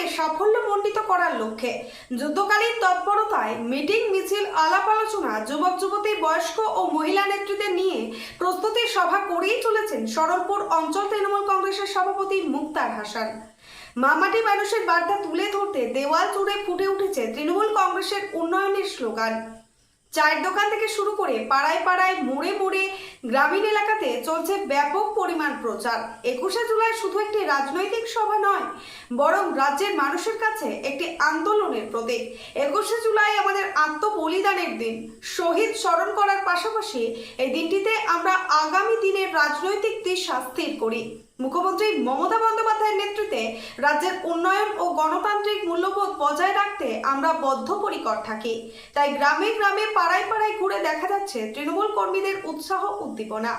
অভিযানকে সাফল্যমণ্ডিত করার লক্ষ্যে যুদ্ধকালীন তৎপরতায় মিটিং মিছিল আলাপ আলোচনা, যুবক যুবতী, বয়স্ক ও মহিলা নেতৃত্বে নিয়ে প্রস্তুতি সভা করেই চলেছেন সরলপুর অঞ্চল তৃণমূল কংগ্রেসের সভাপতি মুক্তার হাসান। মামাটি মানুষের বার্তা তুলে ধরতে দেওয়াল জুড়ে ফুটে উঠেছে তৃণমূল কংগ্রেসের উন্নয়নের স্লোগান। চায়ের দোকান থেকে শুরু করে পাড়ায় পাড়ায় মোড়ে মোড়ে গ্রামীণ এলাকাতে চলছে ব্যাপক পরিমাণ প্রচার। একুশে জুলাই শুধু একটি রাজনৈতিক সভা নয়, বরং রাজ্যের মানুষের কাছে একটি আন্দোলনের প্রতীক। একুশে জুলাই আমাদের আত্মবলিদানের দিন। শহীদ স্মরণ করার পাশাপাশি এই দিনটিতে আমরা আগামী দিনের রাজনৈতিক দিশা স্থির করি। মুখ্যমন্ত্রী মমতা বন্দ্যোপাধ্যায়ের নেতৃত্বে রাজ্যের উন্নয়ন ও গণতান্ত্রিক মূল্যবোধ বজায় রাখতে আমরা বদ্ধপরিকর থাকি। তাই গ্রামে গ্রামে পাড়ায় পাড়ায় ঘুরে দেখা যাচ্ছে তৃণমূল কর্মীদের উৎসাহ উদ্দীপনা।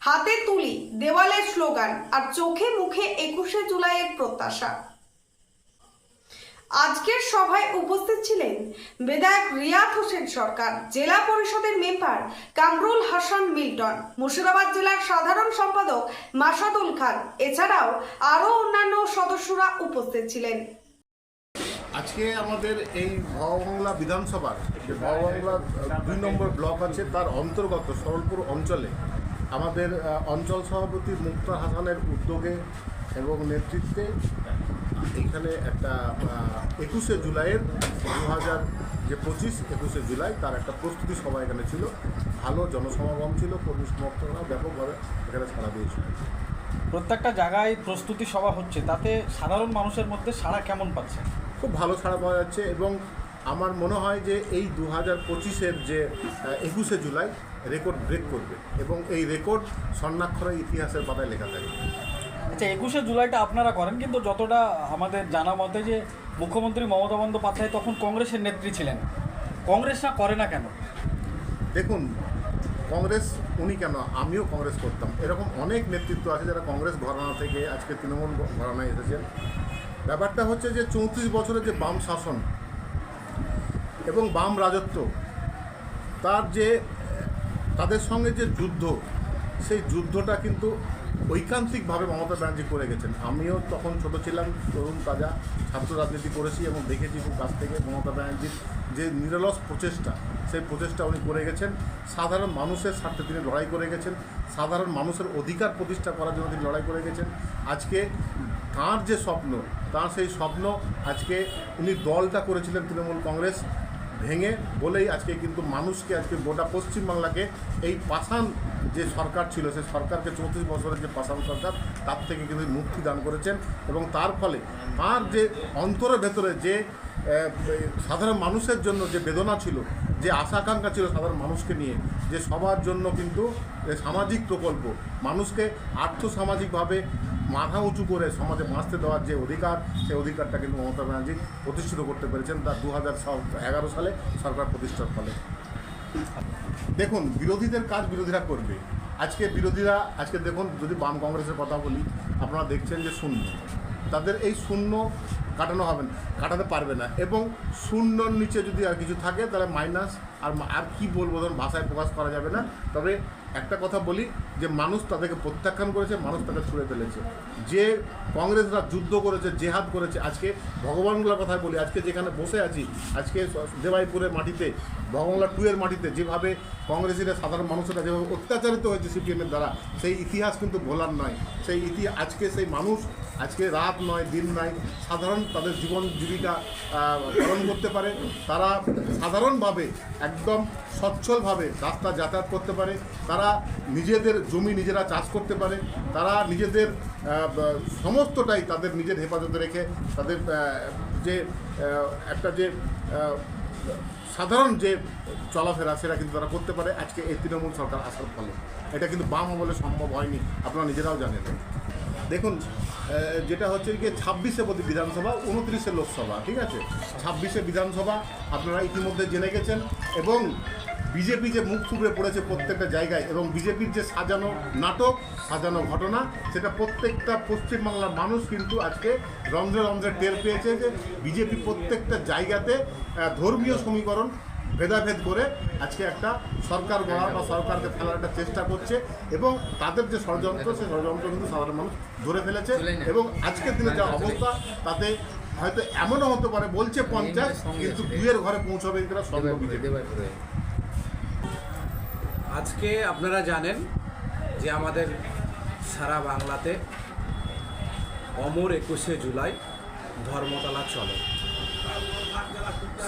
হাতে তুলি, দেওয়ালের স্লোগান আর চোখে মুখে একুশে জুলাইয়ের প্রত্যাশা। আজকের সভায় উপস্থিত ছিলেন বিধায়ক রিয়াদ হোসেন সরকার, জেলা পরিষদের মেম্বার কামরুল হাসান মিল্টন, মুর্শিদাবাদ জেলার সাধারণ সম্পাদক মাসাদুল খান। এছাড়াও আরও অন্যান্য সদস্যরা উপস্থিত ছিলেন। আজকে আমাদের এই ভববাংলা বিধানসভার, যে দুই নম্বর ব্লক আছে, তার অন্তর্গত সরলপুর অঞ্চলে আমাদের অঞ্চল সভাপতি মুক্তা হাসানের উদ্যোগে এবং নেতৃত্বে এখানে একটা একুশে জুলাইয়ের দু হাজার যে পঁচিশ একুশে জুলাই, তার একটা প্রস্তুতি সভা এখানে ছিল। ভালো জনসমাগম ছিল, কর্মী সমর্থকরা ব্যাপকভাবে এখানে সাড়া দিয়েছিল। প্রত্যেকটা জায়গায় প্রস্তুতি সভা হচ্ছে, তাতে সাধারণ মানুষের মধ্যে সাড়া কেমন পাচ্ছে? খুব ভালো ছাড়া পাওয়া যাচ্ছে এবং আমার মনে হয় যে এই দু হাজার পঁচিশের যে একুশে জুলাই রেকর্ড ব্রেক করবে এবং এই রেকর্ড স্বর্ণাক্ষরে ইতিহাসের পাতায় লেখা থাকবে আচ্ছা একুশে জুলাইটা আপনারা করেন কিন্তু যতটা আমাদের জানা মতে যে মুখ্যমন্ত্রী মমতা বন্দ্যোপাধ্যায় তখন কংগ্রেসের নেত্রী ছিলেন। কংগ্রেসরা করে না কেন? দেখুন কংগ্রেস উনি কেন? আমিও কংগ্রেস করতাম। এরকম অনেক নেতৃত্ব আছে যারা কংগ্রেস ঘরানা থেকে আজকে তৃণমূল ঘরানায় এসেছেন। ব্যাপারটা হচ্ছে যে চৌত্রিশ বছরের যে বাম শাসন এবং বাম রাজত্ব, তার যে, তাদের সঙ্গে যে যুদ্ধ, সেই যুদ্ধটা কিন্তু ঐকান্তিকভাবে মমতা ব্যানার্জি করে গেছেন। আমিও তখন ছোট ছিলাম, তরুণ তাজা, ছাত্র রাজনীতি করেছি এবং দেখেছি খুব কাছ থেকে মমতা ব্যানার্জির যে নিরলস প্রচেষ্টা, সেই প্রচেষ্টা উনি করে গেছেন। সাধারণ মানুষের স্বার্থে তিনি লড়াই করে গেছেন। সাধারণ মানুষের অধিকার প্রতিষ্ঠা করার জন্য তিনি লড়াই করে গেছেন। আজকে তাঁর যে স্বপ্ন, তাঁর সেই স্বপ্ন আজকে উনি দলটা করেছিলেন তৃণমূল কংগ্রেস। ভেঙে বলেই আজকে কিন্তু মানুষকে আজকে গোটা পশ্চিমবাংলাকে এই পাষাণ যে সরকার ছিল সেই সরকারকে চৌত্রিশ বছরের যে পাষাণ সরকার, তার থেকে কিন্তু মুক্তি দান করেছেন এবং তার ফলে তার যে অন্তরের ভেতরে যে সাধারণ মানুষের জন্য যে বেদনা ছিল, যে আশা আকাঙ্ক্ষা ছিল সাধারণ মানুষকে নিয়ে, যে সবার জন্য কিন্তু সামাজিক প্রকল্প, মানুষকে আর্থসামাজিকভাবে মাথা উঁচু করে সমাজে বাঁচতে দেওয়ার যে অধিকার, সেই অধিকারটা কিন্তু মমতা ব্যানার্জি প্রতিষ্ঠিত করতে পেরেছেন। তার দু হাজার এগারো সালে সরকার প্রতিষ্ঠার ফলে। দেখুন, বিরোধীদের কাজ বিরোধীরা করবে। আজকে বিরোধীরা, আজকে দেখুন, যদি বাম কংগ্রেসের কথা বলি, আপনারা দেখছেন যে শূন্য। তাদের এই শূন্য কাটানো হবে না, কাটাতে পারবে না। এবং শূন্যর নিচে যদি আর কিছু থাকে, তাহলে মাইনাস আর আর কি বলব? ধরুন, ভাষায় প্রকাশ করা যাবে না। তবে একটা কথা বলি যে মানুষ তাদেরকে প্রত্যাখ্যান করেছে, মানুষ তাকে ছুঁড়ে ফেলেছে। যে কংগ্রেসরা যুদ্ধ করেছে, জেহাদ করেছে, আজকে ভগবানগুলোর কথা বলি, আজকে যেখানে বসে আছি, আজকে দেবাইপুরের মাটিতে, ভগবানলা টু এর মাটিতে, যেভাবে কংগ্রেসীরা সাধারণ মানুষেরা যেভাবে অত্যাচারিত হয়েছে সিপিএমের দ্বারা, সেই ইতিহাস কিন্তু ভোলার নয়। সেই ইতিহাস আজকে সেই মানুষ, আজকে রাত নয়, দিন নয়, সাধারণ তাদের জীবন জীবিকা পালন করতে পারে। তারা সাধারণভাবে একদম সচ্ছলভাবে রাস্তা যাতায়াত করতে পারে। তারা নিজেদের জমি নিজেরা চাষ করতে পারে, তারা নিজেদের সমস্তটাই তাদের নিজের হেফাজতে রেখে তাদের যে একটা যে সাধারণ যে চলাফেরা সেটা কিন্তু তারা করতে পারে। আজকে এই তৃণমূল সরকার আসার ফলে এটা কিন্তু বাম আমলে সম্ভব হয়নি, আপনারা নিজেরাও জানেন দেখুন যেটা হচ্ছে গিয়ে ছাব্বিশে প্রতি বিধানসভা, উনত্রিশে লোকসভা, ঠিক আছে? ছাব্বিশে বিধানসভা, আপনারা ইতিমধ্যে জেনে গেছেন এবং বিজেপি যে মুখ থুবড়ে পড়েছে প্রত্যেকটা জায়গায় এবং বিজেপির যে সাজানো নাটক সাজানো ঘটনা সেটা প্রত্যেকটা পশ্চিমবাংলার মানুষ কিন্তু আজকে রন্ধ্রে রন্ধ্রে টের পেয়েছে যে বিজেপি প্রত্যেকটা জায়গাতে ধর্মীয় সমীকরণ ভেদাভেদ করে আজকে একটা সরকার গড়া বা সরকারকে ফেলার একটা চেষ্টা করছে এবং তাদের যে ষড়যন্ত্র সেই ষড়যন্ত্র কিন্তু সাধারণ মানুষ ধরে ফেলেছে এবং আজকের দিনে যা অবস্থা তাতে হয়তো এমনও হতে পারে বলছে পঞ্চাশ কিন্তু দুয়ের ঘরে পৌঁছবে কিনা সন্দেহ বিজেপি। আজকে আপনারা জানেন যে আমাদের সারা বাংলাতে অমর একুশে জুলাই ধর্মতলা চলে।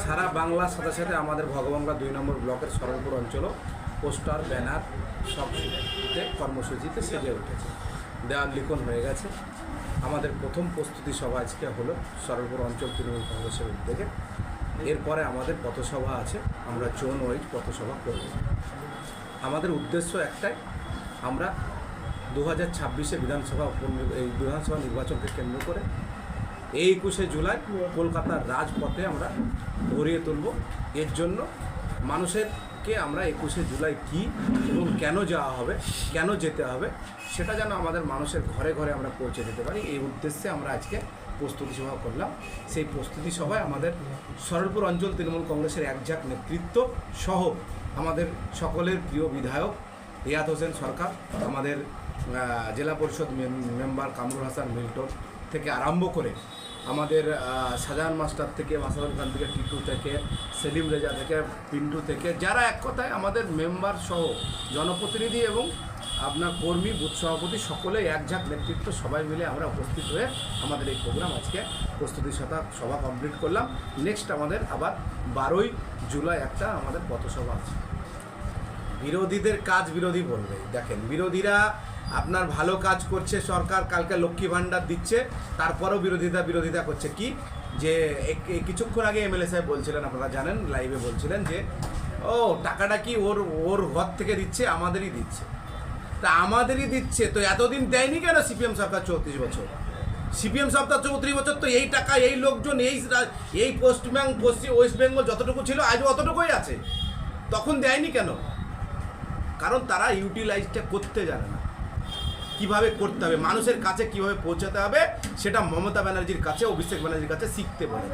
সারা বাংলার সাথে সাথে আমাদের ভগবানগা দুই নম্বর ব্লকের সরলপুর অঞ্চলও পোস্টার, ব্যানার সবতে কর্মসূচিতে সেজে উঠেছে। দেওয়াল লিখন হয়ে গেছে। আমাদের প্রথম প্রস্তুতি সভা আজকে হলো সরলপুর অঞ্চল তৃণমূল কংগ্রেসের উদ্যোগে। এরপরে আমাদের পথসভা আছে। আমরা জোন ওয়াইজ পথসভা করব। আমাদের উদ্দেশ্য একটাই, আমরা দু হাজার ছাব্বিশে বিধানসভা এই বিধানসভা নির্বাচনকে কেন্দ্র করে এই একুশে জুলাই কলকাতার রাজপথে আমরা ভরিয়ে তুলব। এর জন্য মানুষেরকে আমরা একুশে জুলাই কী এবং কেন যাওয়া হবে, কেন যেতে হবে, সেটা যেন আমাদের মানুষের ঘরে ঘরে আমরা পৌঁছে দিতে পারি, এই উদ্দেশ্যে আমরা আজকে প্রস্তুতি সভা করলাম। সেই প্রস্তুতি সভায় আমাদের সরলপুর অঞ্চল তৃণমূল কংগ্রেসের একজাক নেতৃত্ব সহ আমাদের সকলের প্রিয় বিধায়ক রিয়াদ হোসেন সরকার, আমাদের জেলা পরিষদ মেম- মেম্বার কামরুল হাসান মিল্টন থেকে আরম্ভ করে আমাদের শাহজাহান মাস্টার থেকে, মাসাদুল খান থেকে, টিটু থেকে, সেলিম রেজা থেকে, পিন্টু থেকে, যারা এক কথায় আমাদের মেম্বার সহ জনপ্রতিনিধি এবং আপনার কর্মী, বুথ সভাপতি সকলে একঝাক নেতৃত্ব সবাই মিলে আমরা উপস্থিত হয়ে আমাদের এই প্রোগ্রাম আজকে প্রস্তুতি সভা সভা কমপ্লিট করলাম। নেক্সট আমাদের আবার বারোই জুলাই একটা আমাদের পথসভা আছে। বিরোধীদের কাজ বিরোধী বলবে। দেখেন, বিরোধীরা আপনার ভালো কাজ করছে, সরকার কালকে লক্ষ্মী ভাণ্ডার দিচ্ছে, তারপরেও বিরোধিতা বিরোধিতা করছে। কি? যে কিছুক্ষণ আগে এমএলএ সাহেব বলছিলেন, আপনারা জানেন, লাইভে বলছিলেন যে, ও, টাকাটা কি ওর ওর ঘর থেকে দিচ্ছে, আমাদেরই দিচ্ছে। তা আমাদেরই দিচ্ছে, তো এতদিন দেয়নি কেন সিপিএম সরকার চৌত্রিশ বছর? সিপিএম সরকার চৌত্রিশ বছর তো এই টাকা, এই লোকজন, এই এই পশ্চিমবঙ্গ পশ্চিম ওয়েস্ট বেঙ্গল যতটুকু ছিল, আজও অতটুকুই আছে। তখন দেয়নি কেন? কারণ তারা ইউটিলাইজটা করতে জানে না। কীভাবে করতে হবে মানুষের কাছে কীভাবে পৌঁছাতে হবে সেটা মমতা ব্যানার্জির কাছে অভিষেক ব্যানার্জির কাছে শিখতে পারে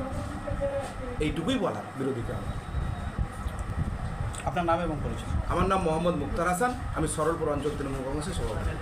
এইটুকুই বলা বিরোধীকে আমার। আপনার নাম এবং পরিচয়। আমার নাম মোহাম্মদ মুক্তার হাসান আমি সরলপুর অঞ্চল তৃণমূল কংগ্রেসের সভাপতি।